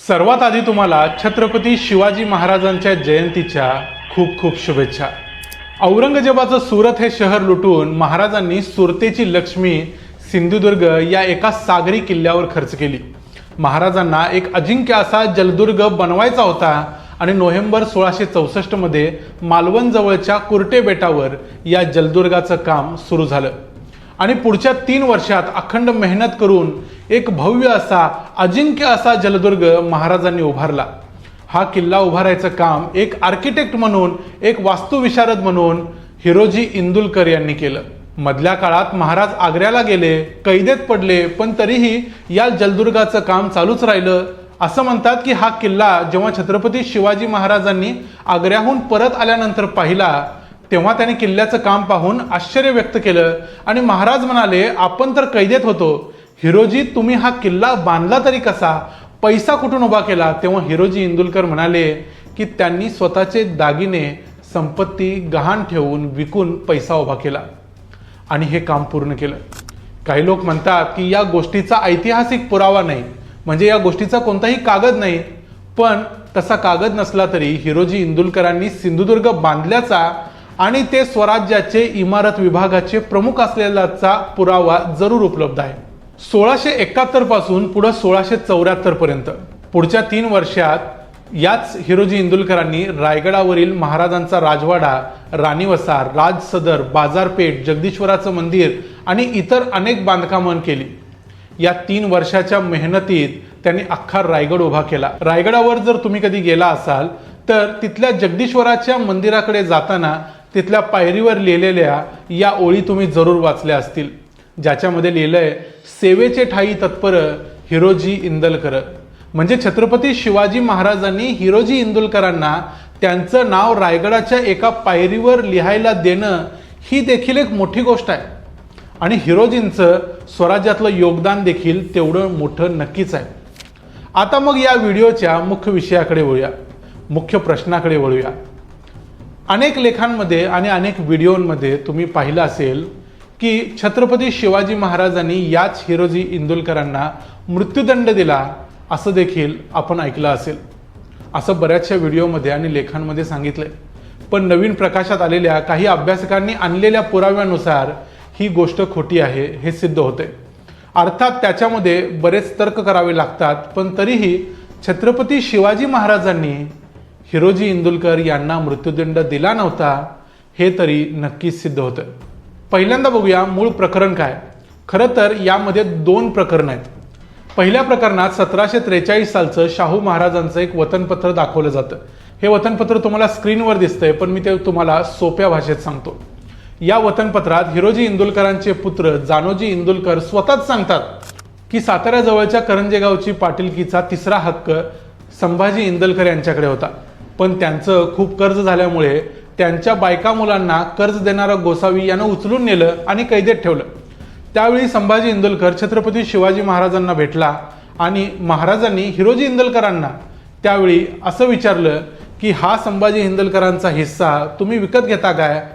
सर्वात आधी तुम्हाला छत्रपती शिवाजी महाराजांच्या जयंतीच्या खूप खूप शुभेच्छा. औरंगजेबाचं सुरत हे शहर लुटून महाराजांनी सुरतेची लक्ष्मी सिंधुदुर्ग या एका सागरी किल्ल्यावर खर्च केली. महाराजांना एक अजिंक्य असा जलदुर्ग बनवायचा होता आणि नोव्हेंबर सोळाशे चौसष्टमध्ये मालवणजवळच्या कुर्टे बेटावर या जलदुर्गाचं काम सुरू झालं. आणि पुढच्या तीन वर्षात अखंड मेहनत करून एक भव्य असा अजिंक्य असा जलदुर्ग महाराजांनी उभारला. हा किल्ला उभारायचं काम एक आर्किटेक्ट म्हणून एक वास्तुविशारद म्हणून हिरोजी इंदुलकर यांनी केलं. मधल्या काळात महाराज आग्र्याला गेले कैदेत पडले पण तरीही या जलदुर्गाचं काम चालूच राहिलं. असं म्हणतात की हा किल्ला जेव्हा छत्रपती शिवाजी महाराजांनी आग्र्याहून परत आल्यानंतर पाहिला तेव्हा त्याने किल्ल्याचं काम पाहून आश्चर्य व्यक्त केलं आणि महाराज म्हणाले आपण तर कैदेत होतो. हिरोजी तुम्ही हा किल्ला बांधला तरी कसा? पैसा कुठून उभा केला? तेव्हा हिरोजी इंदुलकर म्हणाले की त्यांनी स्वतःचे दागिने संपत्ती गहाण ठेवून विकून पैसा उभा केला. आणि हे काम पूर्ण केलं. काही लोक म्हणतात की या गोष्टीचा ऐतिहासिक पुरावा नाही. म्हणजे या गोष्टीचा कोणताही कागद नाही. पण तसा कागद नसला तरी हिरोजी इंदुलकरांनी सिंधुदुर्ग बांधल्याचा आणि ते स्वराज्याचे इमारत विभागाचे प्रमुख असलेल्याचा पुरावा जरूर उपलब्ध आहे. सोळाशे एकाहत्तरपासून पुढं सोळाशे चौऱ्याहत्तर पर्यंत. पुढच्या तीन वर्षात याच हिरोजी इंदुलकरांनी रायगडावरील महाराजांचा राजवाडा राणीवसार राज सदर बाजारपेठ जगदीश्वराचं मंदिर आणि इतर अनेक बांधकामं केली. या तीन वर्षाच्या मेहनतीत त्यांनी अख्खा रायगड उभा केला. रायगडावर जर तुम्ही कधी गेला असाल तर तिथल्या जगदीश्वराच्या मंदिराकडे जाताना तिथल्या पायरीवर लिहिलेल्या या ओळी तुम्ही जरूर वाचल्या असतील. ज्याच्यामध्ये लिहिलं आहे सेवेचे ठाई तत्पर हिरोजी इंदलकर. म्हणजे छत्रपती शिवाजी महाराजांनी हिरोजी इंदुलकरांना त्यांचं नाव रायगडाच्या एका पायरीवर लिहायला देणं ही देखील एक मोठी गोष्ट आहे. आणि हिरोजींचं स्वराज्यातलं योगदान देखील तेवढं मोठं नक्कीच आहे. आता मग या व्हिडिओच्या मुख्य विषयाकडे वळूया. मुख्य प्रश्नाकडे वळूया. अनेक लेखांमध्ये आणि अनेक व्हिडिओमध्ये तुम्ही पाहिलं असेल की छत्रपती शिवाजी महाराजांनी याच हिरोजी इंदुलकरांना मृत्यूदंड दिला असं देखील आपण ऐकलं असेल. असं बऱ्याचशा व्हिडिओमध्ये आणि लेखांमध्ये सांगितलंय. पण नवीन प्रकाशात आलेल्या काही अभ्यासकांनी आणलेल्या पुराव्यानुसार ही गोष्ट खोटी आहे हे सिद्ध होते अर्थात त्याच्यामध्ये बरेच तर्क करावे लागतात पण तरीही छत्रपती शिवाजी महाराजांनी हिरोजी इंदुलकर यांना मृत्यूदंड दिला नव्हता हे तरी नक्कीच सिद्ध होतं पहिल्यांदा बघूया मूळ प्रकरण काय. खरं तर यामध्ये दोन प्रकरण आहेत. पहिल्या प्रकरणात सतराशे त्रेचाळीस सालचं शाहू महाराजांचं एक वतनपत्र दाखवलं जातं. हे वतनपत्र तुम्हाला स्क्रीनवर दिसतंय पण मी ते तुम्हाला सोप्या भाषेत सांगतो. या वतनपत्रात हिरोजी इंदुलकरांचे पुत्र जानोजी इंदुलकर स्वतःच सांगतात की साताऱ्याजवळच्या करंजे गावची पाटीलकीचा तिसरा हक्क संभाजी इंदलकर यांच्याकडे होता. पण त्यांचं खूप कर्ज झाल्यामुळे त्यांच्या बायका मुलांना कर्ज देणारा गोसावी यानं उचलून नेलं आणि कैदेत ठेवलं. त्यावेळी संभाजी इंदुलकर छत्रपती शिवाजी महाराजांना भेटला आणि महाराजांनी हिरोजी इंदलकरांना त्यावेळी असं विचारलं की हा संभाजी इंदलकरांचा हिस्सा तुम्ही विकत घेता काय?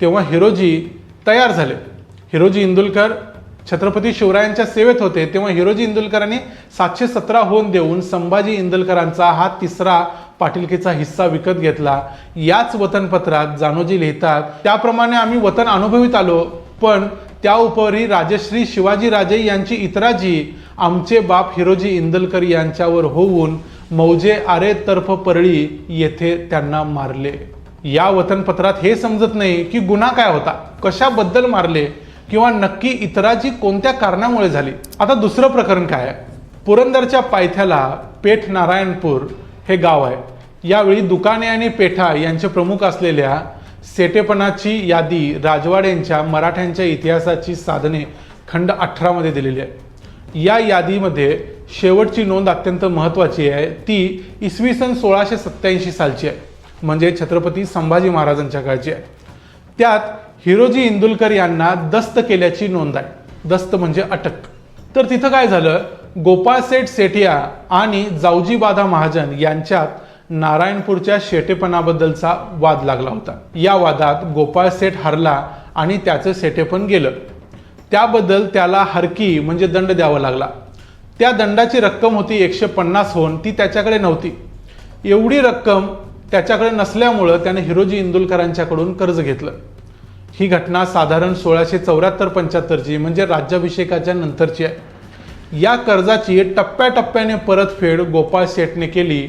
तेव्हा हिरोजी तयार झाले. हिरोजी इंदुलकर छत्रपती शिवरायांच्या सेवेत होते. तेव्हा हिरोजी इंदुलकरांनी सातशे सतरा होऊन देऊन संभाजी इंदलकरांचा हा तिसरा पाटीलकीचा हिस्सा विकत घेतला. याच वतनपत्रात जानोजी लिहितात त्याप्रमाणे आम्ही वतन अनुभवित आलो पण त्या उपरी राजश्री शिवाजी राजे यांची इतराजी आमचे बाप हिरोजी इंदलकर यांच्यावर होऊन मौजे आरे तर्फ परळी येथे त्यांना मारले. या वतनपत्रात हे समजत नाही की गुन्हा काय होता कशाबद्दल मारले किंवा नक्की इतराची कोणत्या कारणामुळे झाली. आता दुसरं प्रकरण काय आहे? पुरंदरच्या पायथ्याला पेठ नारायणपूर हे गाव आहे. यावेळी दुकाने आणि पेठा यांचे प्रमुख असलेल्या सेटेपणाची यादी राजवाड्यांच्या मराठ्यांच्या इतिहासाची साधने खंड अठरामध्ये दिलेली आहे. या यादीमध्ये शेवटची नोंद अत्यंत महत्त्वाची आहे. ती इसवी सन सोळाशे सत्त्याऐंशी सालची आहे. म्हणजे छत्रपती संभाजी महाराजांच्या काळची आहे. त्यात हिरोजी इंदुलकर यांना दस्त केल्याची नोंद आहे. दस्त म्हणजे अटक. तर तिथं काय झालं? गोपाळ सेठ सेठिया आणि जावजी बाधा महाजन यांच्यात नारायणपूरच्या शेटेपणाबद्दलचा वाद लागला होता. या वादात गोपाळ सेठ हरला आणि त्याचं सेटेपण गेलं. त्याबद्दल त्याला हरकी म्हणजे दंड द्यावा लागला. त्या दंडाची रक्कम होती एकशे पन्नासहून ती त्याच्याकडे नव्हती. एवढी रक्कम त्याच्याकडे नसल्यामुळं त्याने हिरोजी इंदुलकरांच्याकडून कर्ज घेतलं. ही घटना साधारण सोळाशे चौऱ्याहत्तर पंच्याहत्तरची म्हणजे राज्याभिषेकाच्या नंतरची आहे. या कर्जाची टप्प्याटप्प्याने परतफेड गोपाळ शेठने केली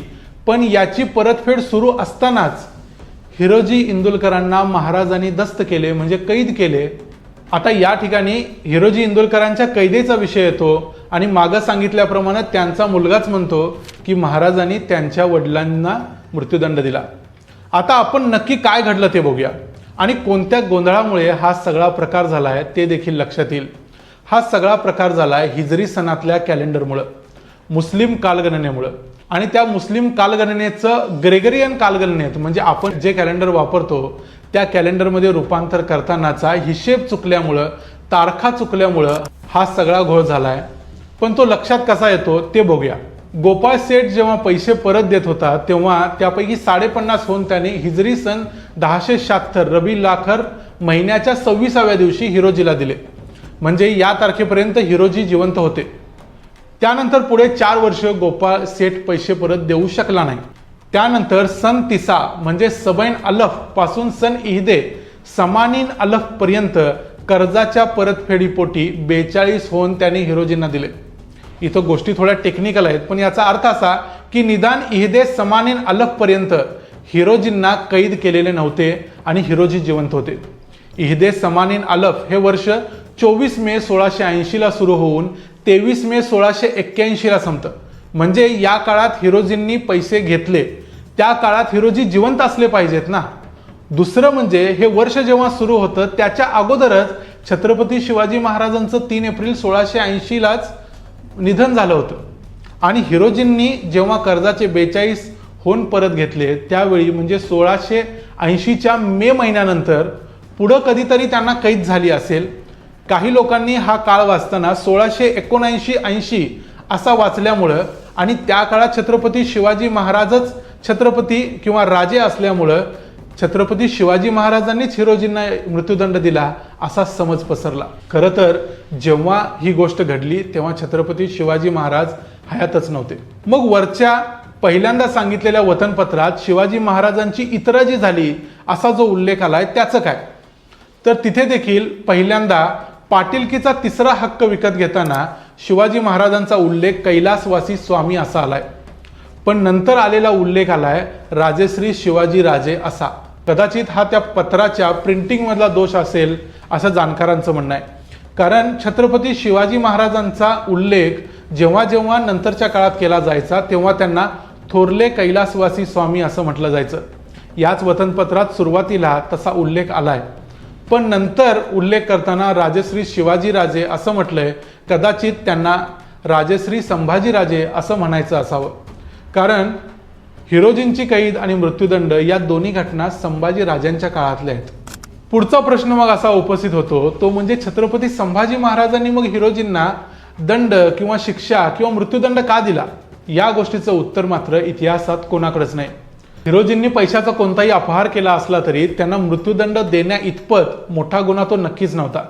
पण याची परतफेड सुरू असतानाच हिरोजी इंदुलकरांना महाराजांनी दस्त केले म्हणजे कैद केले. आता या ठिकाणी हिरोजी इंदुलकरांच्या कैदेचा विषय येतो आणि मागं सांगितल्याप्रमाणे त्यांचा मुलगाच म्हणतो की महाराजांनी त्यांच्या वडिलांना मृत्यूदंड दिला. आता आपण नक्की काय घडलं ते बघूया. आणि कोणत्या गोंधळामुळे हा सगळा प्रकार झाला आहे ते देखील लक्षात येईल. हा सगळा प्रकार झाला आहे हिजरी सणातल्या कॅलेंडरमुळं मुस्लिम कालगणनेमुळं. आणि त्या मुस्लिम कालगणनेचं ग्रेगरियन कालगणनेत म्हणजे आपण जे कॅलेंडर वापरतो त्या कॅलेंडरमध्ये रूपांतर करतानाचा हिशेब चुकल्यामुळं तारखा चुकल्यामुळं हा सगळा घोळ झाला आहे पण तो लक्षात कसा येतो ते बघूया. गोपाळ सेठ जेव्हा पैसे परत देत होता तेव्हा त्यापैकी साडेपन्नास होऊन त्याने हिजरी सन दहाशे शहात्तर रबी लाखर महिन्याच्या सव्वीसाव्या दिवशी हिरोजीला दिले. म्हणजे या तारखेपर्यंत हिरोजी जिवंत होते. त्यानंतर पुढे चार वर्ष गोपाळ सेठ पैसे परत देऊ शकला नाही. त्यानंतर सन तिसा म्हणजे सबैन अलफपासून सन इहदे समानीन अलफ पर्यंत कर्जाच्या परतफेडीपोटी बेचाळीस होऊन त्यांनी हिरोजींना दिले. इथं गोष्टी थोड्या टेक्निकल आहेत पण याचा अर्थ असा की निदान इहदे समानीन अलफ पर्यंत हिरोजींना कैद केलेले नव्हते आणि हिरोजी जिवंत होते. इहदे समानीन अलफ हे वर्ष चोवीस मे सोळाशे ऐंशीला सुरू होऊन तेवीस मे सोळाशे एक्क्याऐंशीला संपतं. म्हणजे या काळात हिरोजींनी पैसे घेतले. त्या काळात हिरोजी जिवंत असले पाहिजेत ना. दुसरं म्हणजे हे वर्ष जेव्हा सुरू होतं त्याच्या अगोदरच छत्रपती शिवाजी महाराजांचं तीन एप्रिल सोळाशे ऐंशीलाच निधन झालं होतं. आणि हिरोजींनी जेव्हा कर्जाचे बेचाळीस होऊन परत घेतले त्यावेळी म्हणजे सोळाशे ऐंशीच्या मे महिन्यानंतर पुढं कधीतरी त्यांना कैद झाली असेल. काही लोकांनी हा काळ वाचताना सोळाशे एकोणऐंशी ऐंशी असा वाचल्यामुळं आणि त्या काळात छत्रपती शिवाजी महाराजच छत्रपती किंवा राजे असल्यामुळं छत्रपती शिवाजी महाराजांनीच हिरोजींना मृत्यूदंड दिला असा समज पसरला. खरं तर जेव्हा ही गोष्ट घडली तेव्हा छत्रपती शिवाजी महाराज हयातच नव्हते. मग वरच्या पहिल्यांदा सांगितलेल्या वतनपत्रात शिवाजी महाराजांची इतराजी झाली असा जो उल्लेख आलाय त्याचं काय? तर तिथे देखील पहिल्यांदा पाटीलकीचा तिसरा हक्क विकत घेताना शिवाजी महाराजांचा उल्लेख कैलासवासी स्वामी असा आलाय. पण नंतर आलेला उल्लेख आलाय राजेश्री शिवाजी राजे असा. कदाचित हा त्या पत्राच्या प्रिंटिंगमधला दोष असेल असं जाणकारांचं म्हणणं आहे. कारण छत्रपती शिवाजी महाराजांचा उल्लेख जेव्हा जेव्हा नंतरच्या काळात केला जायचा तेव्हा त्यांना थोरले कैलासवासी स्वामी असं म्हटलं जायचं. याच वतनपत्रात सुरुवातीला तसा उल्लेख आलाय. पण नंतर उल्लेख करताना राजश्री शिवाजीराजे असं म्हटलंय कदाचित त्यांना राजश्री संभाजीराजे असं म्हणायचं असावं. कारण हिरोजींची कैद आणि मृत्यूदंड या दोन्ही घटना संभाजीराजांच्या काळातल्या आहेत. पुढचा प्रश्न मग असा उपस्थित होतो तो म्हणजे छत्रपती संभाजी महाराजांनी मग हिरोजींना दंड किंवा शिक्षा किंवा मृत्यूदंड का दिला? या गोष्टीचं उत्तर मात्र इतिहासात कोणाकडेच नाही. हिरोजींनी पैशाचा कोणताही अपहार केला असला तरी त्यांना मृत्यूदंड देण्या इतपत मोठा गुन्हा तो नक्कीच नव्हता.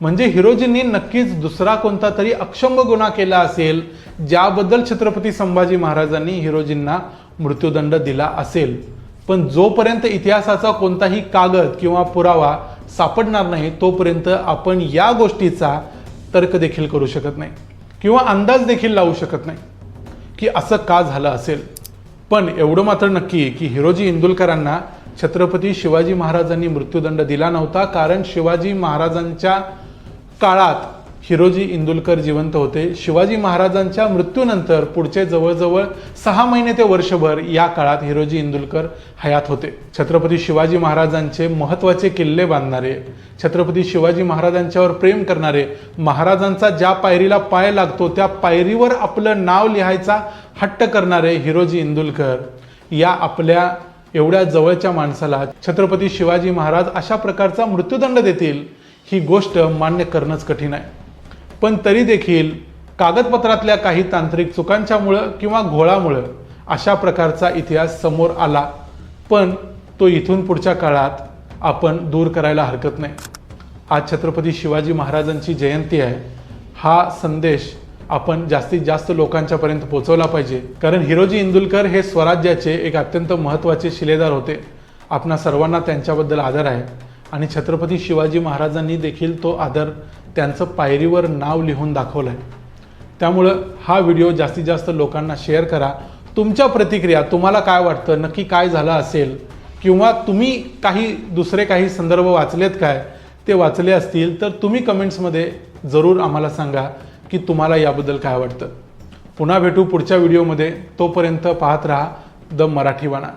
म्हणजे हिरोजींनी नक्कीच दुसरा कोणता तरी अक्षम्य गुन्हा केला असेल ज्याबद्दल छत्रपती संभाजी महाराजांनी हिरोजींना मृत्यूदंड दिला असेल. पण जोपर्यंत इतिहासाचा कोणताही कागद किंवा पुरावा सापडणार नाही तोपर्यंत आपण या गोष्टीचा तर्क देखील करू शकत नाही. किंवा अंदाज देखील लावू शकत नाही की असं का झालं असेल. पण एवढं मात्र नक्की की हिरोजी इंदुलकरांना छत्रपती शिवाजी महाराजांनी मृत्यूदंड दिला नव्हता कारण शिवाजी महाराजांच्या काळात हिरोजी इंदुलकर जिवंत होते. शिवाजी महाराजांच्या मृत्यूनंतर पुढचे जवळजवळ सहा महिने ते वर्षभर या काळात हिरोजी इंदुलकर हयात होते. छत्रपती शिवाजी महाराजांचे महत्त्वाचे किल्ले बांधणारे छत्रपती शिवाजी महाराजांच्यावर प्रेम करणारे महाराजांचा ज्या पायरीला पाय लागतो त्या पायरीवर आपलं नाव लिहायचा हट्ट करणारे हिरोजी इंदुलकर या आपल्या एवढ्या जवळच्या माणसाला छत्रपती शिवाजी महाराज अशा प्रकारचा मृत्यूदंड देतील ही गोष्ट मान्य करणंच कठीण आहे. पण तरी देखील कागदपत्रातल्या काही तांत्रिक चुकांच्यामुळं किंवा घोळामुळं अशा प्रकारचा इतिहास समोर आला पण तो इथून पुढच्या काळात आपण दूर करायला हरकत नाही. आज छत्रपती शिवाजी महाराजांची जयंती आहे. हा संदेश आपण जास्तीत जास्त लोकांच्यापर्यंत पोहोचवला पाहिजे. कारण हिरोजी इंदुलकर हे स्वराज्याचे एक अत्यंत महत्त्वाचे शिलेदार होते. आपणा सर्वांना त्यांच्याबद्दल आदर आहे. आणि छत्रपती शिवाजी महाराजांनी देखील तो आदर त्यांचं पायरीवर नाव लिहून दाखवलं आहे त्यामुळं हा व्हिडिओ जास्तीत जास्त लोकांना शेअर करा. तुमच्या प्रतिक्रिया तुम्हाला काय वाटतं? नक्की काय झालं असेल? किंवा तुम्ही काही दुसरे काही संदर्भ वाचलेत काय? ते वाचले असतील तर तुम्ही कमेंट्समध्ये जरूर आम्हाला सांगा. की तुम्हाला याबद्दल काय वाटतं पुन्हा भेटू पुढच्या व्हिडिओमध्ये. तोपर्यंत पाहत राहा द मराठीवाणा.